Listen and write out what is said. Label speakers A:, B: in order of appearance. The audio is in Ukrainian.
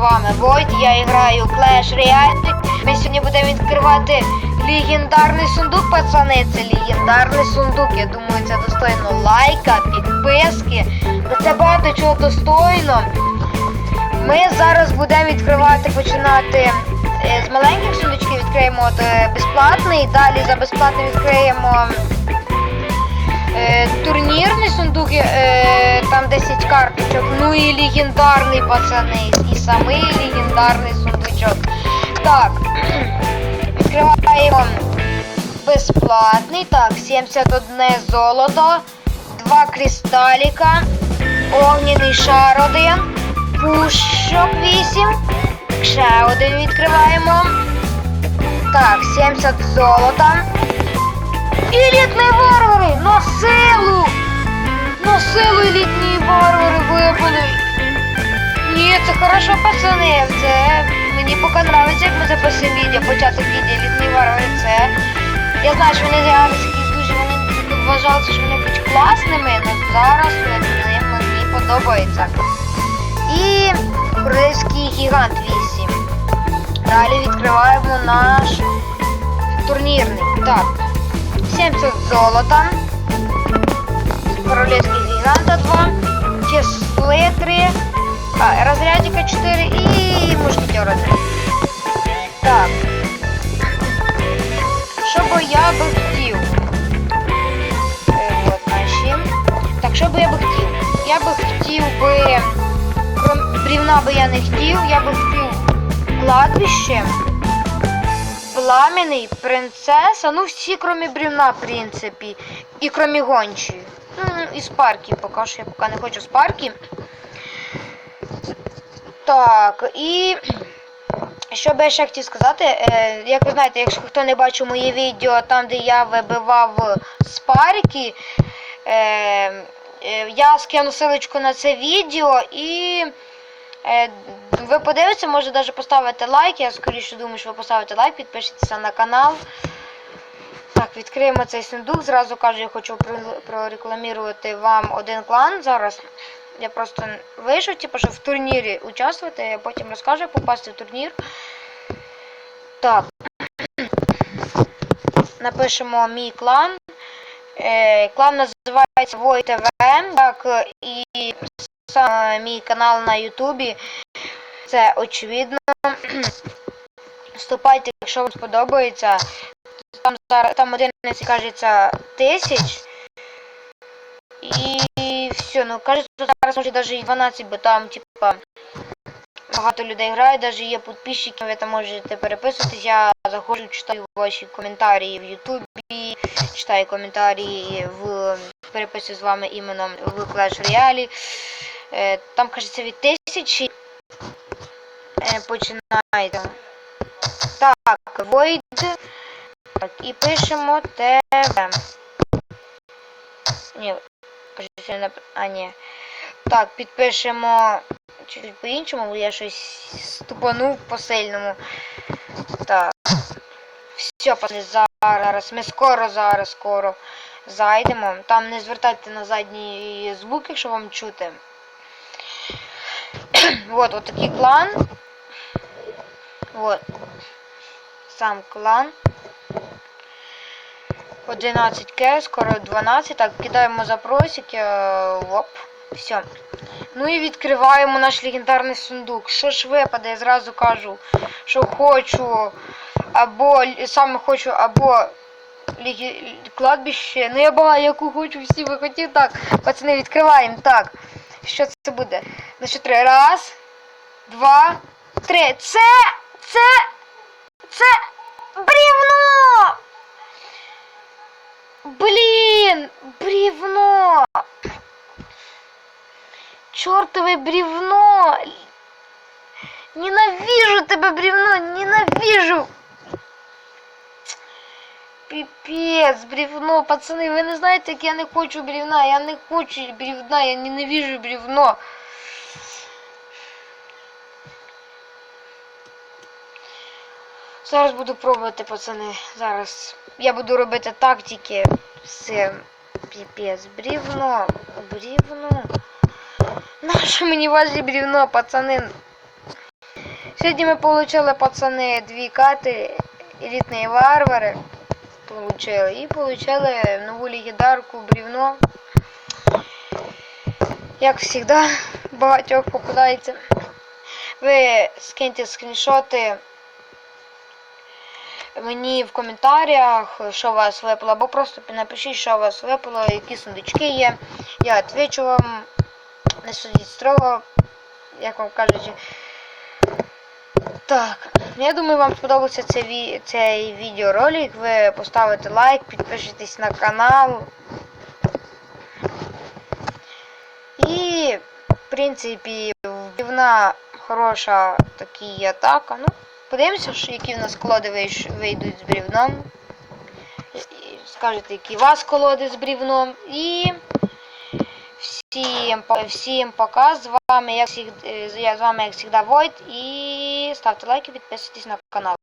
A: вами Войт, я граю Clash Royale. Ми сьогодні будемо відкривати легендарний сундук, пацани. Це легендарний сундук. Я думаю, це достойно лайка, підписки. Це багато чого достойно. Ми зараз будемо відкривати, починати е, з маленьких сундучків, відкриємо е, безплатний, далі за безплатний відкриємо е, турнірний сундук, е, там 10 карточок, ну і легендарний пацани, і самий легендарний сундучок. Так, відкриваємо безплатний, так, 71 золото, 2 кристаліка, огняний шар один, пушок 8, ще один відкриваємо. Так, 70 золота. Елітні варвари! На силу елітні варвари випали! Ні, це хорошо, пацани. Це мені поки нравиться, як ми записуємо відео, початок відео елітні варвари. Це. Я знаю, що вони якісь дуже, вони вважалися, що вони будуть класними, але зараз вони мені подобаються. І корейський гігант 8. Далі відкриваємо наш турнірний. Так. 70 золота. Королевский гиганта 2. Числи 3. А, разрядика 4 і мушкетера 3. Так. Що би я би хотів? Е, от наші. Так, що би я би хотів? Я би хотів би... Крім брівна би я не хотів, я би хотів кладбище. Пламенный, принцесса, ну всі, кроме бревна, в принципі. І кроме гончої. Ну, і спарки, поки що я поки не хочу спарки. Так, і що би я ще хотів сказати, е, як ви знаєте, якщо хто не бачив моє відео, там де я вибивав спарки, е, е, я скину ссылочку на це відео і. Ви подивитеся, може навіть поставити лайк. Я скоріше думаю, що ви поставите лайк, підпишіться на канал. Так, відкриємо цей сундук. Зразу кажу, я хочу про- прорекламувати вам один клан. Зараз я просто вийшов, типу, щоб в турнірі участвувати, я потім розкажу, як попасти в турнір. Так. Напишемо мій клан. Е, клан називається VoyTV. Так, і саме мій канал на Ютубі. Це очевидно. Вступайте, якщо вам сподобається. Там зараз там 11, кажеться, тисяч. І все, ну кажеться, зараз може навіть і 12, бо там, типа, багато людей грає, навіть є підписчики, ви там можете переписуватись. Я заходжу, читаю ваші коментарі в Ютубі, читаю коментарі в переписую з вами іменно в Clash Royale. Е, Там, кажеться, від тисячі е, починається. Так, Void. Так, і пишемо ТВ. Ні, а ні. Так, підпишемо чуть по-іншому, бо я щось ступанув по-сильному. Так. Все, пацани, зараз. Ми скоро, зараз, скоро зайдемо. Там не звертайте на задній звук, якщо вам чути. вот, вот такий клан. Вот. Сам клан. 11 к, скоро 12. Так, кидаємо запросики. е, Оп. Все. Ну і відкриваємо наш легендарний сундук. Що ж випаде, я зразу кажу, що хочу. Або саме хочу, або кладбище. Ну я багато яку хочу, всі ви хотів. Так, пацани, відкриваємо. Так. Що це буде? На три? Раз, два, три. Це! Це! Це брівно! Блін! Брівно! Чортове брівно! Ненавижу тебе, бревно! Ненавижу! Пипец, бревно, пацани, ви не знаєте, як я не хочу бревна, я не хочу бревна, я ненавижу бревно. Зараз буду пробувати, пацани. Зараз я буду робити тактики з піпець. Брівно, брівно. Нащо мені ваше брівно, пацани? Сьогодні ми отримали, пацани, дві карти елітні варвари. Получили. І получили нову легендарку брівно. Як завжди, багатьох попадається. Ви скиньте скріншоти мені в коментарях, що вас випало, або просто напишіть, що вас випало, які сундучки є. Я відповідаю вам, не судіть строго, як вам кажуть. Так, я думаю, вам сподобався цей, цей відеоролик. Ви поставите лайк, підпишитесь на канал. І, в принципі, вона хороша такі атака. Ну, подивимося, які в нас колоди вийдуть з брівном. Скажете, які у вас колоди з брівном. І всім, всім пока. З вами, як завжди, Войт. І ставте лайки, підписуйтесь на канал.